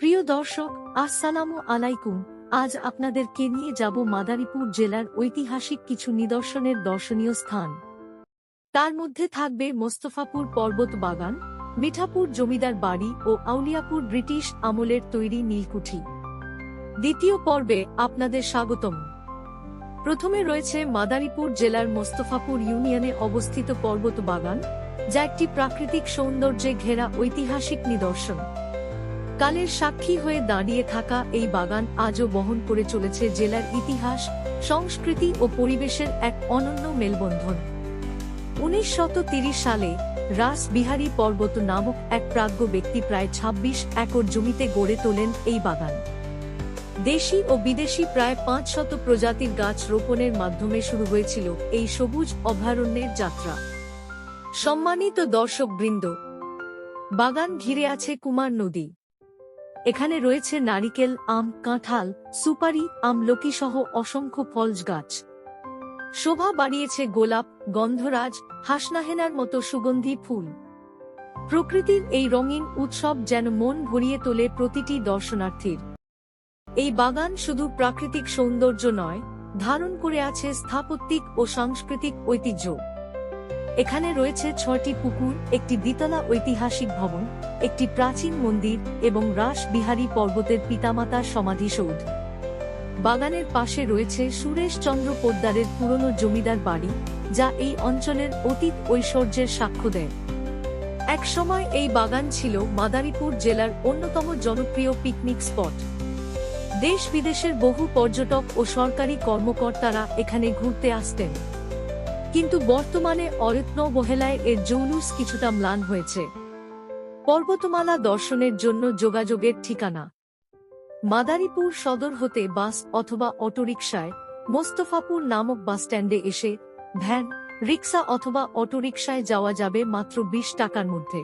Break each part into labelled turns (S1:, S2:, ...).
S1: প্রিয় দর্শক, আসসালামু আলাইকুম। আজ আপনাদেরকে নিয়ে যাব মাদারীপুর জেলার ঐতিহাসিক কিছু নিদর্শনের দর্শনীয় স্থান। তার মধ্যে থাকবে মোস্তফাপুর পর্বত বাগান মিঠাপুর জমিদার বাড়ি ও আউলিয়াপুর ব্রিটিশ আমলের তৈরি নীলকুঠি। দ্বিতীয় পর্বে আপনাদের স্বাগতম। প্রথমে রয়েছে মাদারীপুর জেলার মোস্তফাপুর ইউনিয়নে অবস্থিত পর্বত বাগান যা একটি প্রাকৃতিক সৌন্দর্যে ঘেরা ঐতিহাসিক নিদর্শন। কালের সাক্ষী হয়ে দাঁড়িয়ে থাকা এই বাগান আজও বহন করে চলেছে জেলার ইতিহাস, সংস্কৃতি ও পরিবেশের এক অনন্য মেলবন্ধন। উনিশ সালে রাস বিহারী পর্বত নামক এক প্রাজ্ঞ ব্যক্তি প্রায় ২৬ একর জমিতে গড়ে তোলেন এই বাগান। দেশি ও বিদেশি প্রায় পাঁচ শত প্রজাতির গাছ রোপণের মাধ্যমে শুরু হয়েছিল এই সবুজ অভয়ারণ্যের যাত্রা। সম্মানিত দর্শকবৃন্দ, বাগান ঘিরে আছে কুমার নদী। এখানে রয়েছে নারিকেল, আম, কাঁঠাল, সুপারি, আমলকি সহ অসংখ্য ফলজ গাছ। শোভা বাড়িয়েছে গোলাপ, গন্ধরাজ, হাসনাহেনার মতো সুগন্ধি ফুল। প্রকৃতির এই রঙিন উৎসব যেন মন ভরিয়ে তোলে প্রতিটি দর্শনার্থীর। এই বাগান শুধু প্রাকৃতিক সৌন্দর্য নয়, ধারণ করে আছে স্থাপত্যিক ও সাংস্কৃতিক ঐতিহ্য। এখানে রয়েছে ছয়টি পুকুর, একটি দ্বিতলা ঐতিহাসিক ভবন, একটি প্রাচীন মন্দির এবং রাস বিহারী পর্বতের পিতামাতার সমাধিসৌধ। বাগানের পাশে রয়েছে সুরেশ চন্দ্র পোদ্দারের পুরনো জমিদার বাড়ি, যা এই অঞ্চলের অতীত ঐশ্বর্যের সাক্ষ্য দেয়। একসময় এই বাগান ছিল মাদারীপুর জেলার অন্যতম জনপ্রিয় পিকনিক স্পট। দেশ বিদেশের বহু পর্যটক ও সরকারি কর্মকর্তারা এখানে ঘুরতে আসতেন। কিন্তু বর্তমানে অরত্ন বহেলায় এর জৌলুস কিছুটা ম্লান হয়েছে। পর্বতমালা দর্শনের জন্য যোগাযোগের ঠিকানা। মাদারীপুর সদর হতে বাস অথবা অটোরিকশায় মোস্তফাপুর নামক বাসস্ট্যান্ডে এসে ভ্যান রিক্সা অথবা অটোরিকশায় যাওয়া যাবে মাত্র বিশ টাকার মধ্যে।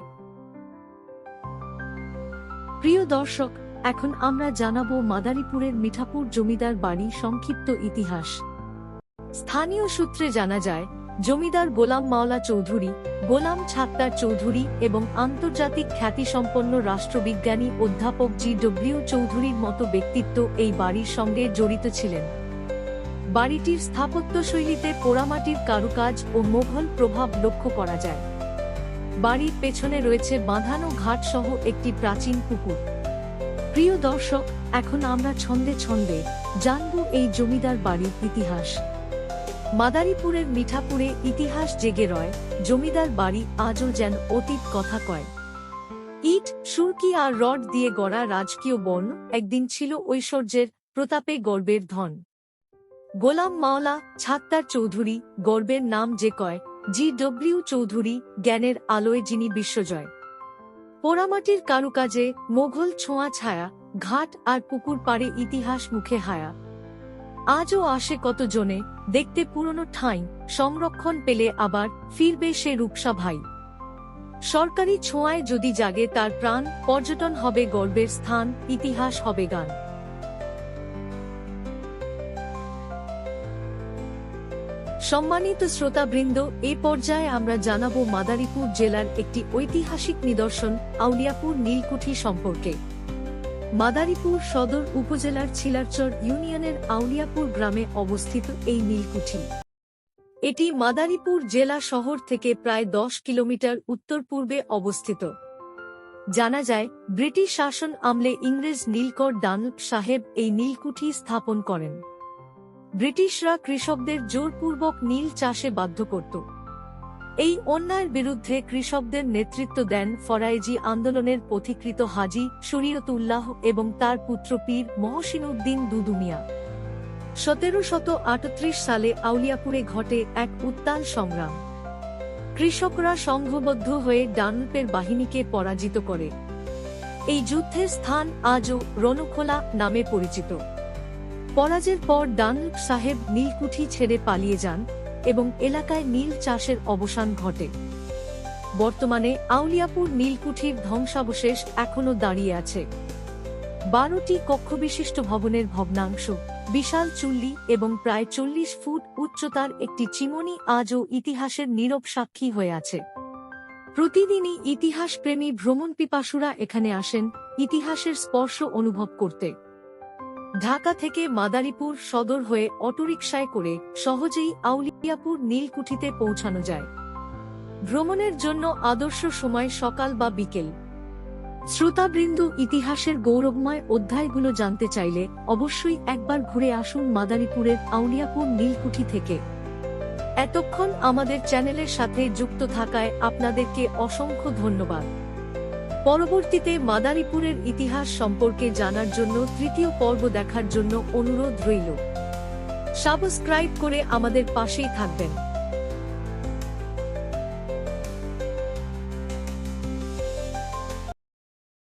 S1: প্রিয় দর্শক, এখন আমরা জানাব মাদারীপুরের মিঠাপুর জমিদার বাড়ি সংক্ষিপ্ত ইতিহাস। স্থানীয় সূত্রে জানা যায়, জমিদার গোলাম মাওলা চৌধুরী, গোলাম ছাত্তার চৌধুরী এবং আন্তর্জাতিক খ্যাতিসম্পন্ন রাষ্ট্রবিজ্ঞানী অধ্যাপক জি ডব্লিউ চৌধুরীর মতো ব্যক্তিত্ব এই বাড়ির সঙ্গে জড়িত ছিলেন। বাড়িটির স্থাপত্যশৈলীতে পোড়ামাটির কারুকাজ ও মোঘল প্রভাব লক্ষ্য করা যায়। বাড়ির পেছনে রয়েছে বাঁধানো ঘাট সহ একটি প্রাচীন পুকুর। প্রিয় দর্শক, এখন আমরা ছন্দে ছন্দে জানব এই জমিদার বাড়ির ইতিহাস। মাদারীপুরের মিঠাপুরে ইতিহাস জেগে রয়, জমিদার বাড়ি আজও যেন অতীত কথা কয়। ইট, সুরকি আর রড দিয়ে গড়া রাজকীয় বন, একদিন ছিল ঐশ্বর্যের, প্রতাপে গর্বের ধন। গোলাম মাওলা ছাত্তার চৌধুরী, গর্বের নাম যে কয়, জি ডব্লিউ চৌধুরী, জ্ঞানের আলোয় যিনি বিশ্বজয়। পোড়ামাটির কারুকাজে, মোঘল ছোঁয়া ছায়া, ঘাট আর পুকুর পাড়ে ইতিহাস মুখে হায়া। আজও আসে কত জনে দেখতে পুরনো ঠাঁই, সংরক্ষণ পেলে আবার ফিরবে সে রূপসা ভাই সরকারি ছোঁয়ায় যদি জাগে তার প্রাণ, পর্যটন হবে গর্বের স্থান, ইতিহাস হবে গান। সম্মানিত শ্রোতাবৃন্দ, এ পর্যায়ে আমরা জানাব মাদারীপুর জেলার একটি ঐতিহাসিক নিদর্শন, আউলিয়াপুর, নীলকুঠি সম্পর্কে। মাদারীপুর সদর উপজেলার ছিলারচর ইউনিয়নের আউলিয়াপুর গ্রামে অবস্থিত এই নীলকুঠি। এটি মাদারীপুর জেলা শহর থেকে প্রায় দশ কিলোমিটার উত্তর পূর্বে অবস্থিত। জানা যায়, ব্রিটিশ শাসন আমলে ইংরেজ নীলকর দানব সাহেব এই নীলকুঠি স্থাপন করেন। ব্রিটিশরা কৃষকদের জোরপূর্বক নীল চাষে বাধ্য করত। এই অন্যায়ের বিরুদ্ধে কৃষকদের নেতৃত্ব দেন ফরাইজি আন্দোলনের পথিকৃত হাজি শরীয়তুল্লাহ এবং তার পুত্র পীর মহসিনুদ্দিন দুদুমিয়া। সতেরো শত আটত্রিশ সালে আউলিয়াপুরে ঘটে এক উত্তাল সংগ্রাম। কৃষকরা সংঘবদ্ধ হয়ে ডানপের বাহিনীকে পরাজিত করে। এই যুদ্ধের স্থান আজও রণখোলা নামে পরিচিত। পরাজের পর ডানলুক সাহেব নীলকুঠি ছেড়ে পালিয়ে যান। এবং এলাকায় নীল চাষের অবসান ঘটে। বর্তমানে আউলিয়াপুর নীলকুঠির ধ্বংসাবশেষ এখনও দাঁড়িয়ে আছে। বারোটি কক্ষবিশিষ্ট ভবনের ভগ্নাংশ, বিশাল চুল্লি এবং প্রায় চল্লিশ ফুট উচ্চতার একটি চিমনি আজও ইতিহাসের নীরব সাক্ষী হয়ে আছে। প্রতিদিনই ইতিহাসপ্রেমী ভ্রমণ পিপাসুরা এখানে আসেন, ইতিহাসের স্পর্শ অনুভব করতে। ঢাকা থেকে মাদারীপুর সদর হয়ে অটোরিকশায় করে সহজেই আউলিয়াপুর নীলকুঠিতে পৌঁছানো যায়। ভ্রমণের জন্য আদর্শ সময় সকাল বা বিকেল। শ্রোতাবৃন্দ ইতিহাসের গৌরবময় অধ্যায়গুলো জানতে চাইলে অবশ্যই একবার ঘুরে আসুন মাদারীপুরের আউলিয়াপুর নীলকুঠি থেকে। এতক্ষণ আমাদের চ্যানেলের সাথে যুক্ত থাকায় আপনাদেরকে অসংখ্য ধন্যবাদ। পরবর্তীতে মাদারীপুরের ইতিহাস সম্পর্কে জানার জন্য তৃতীয় পর্ব দেখার জন্য অনুরোধ রইল। সাবস্ক্রাইব করে আমাদের পাশেই থাকবেন।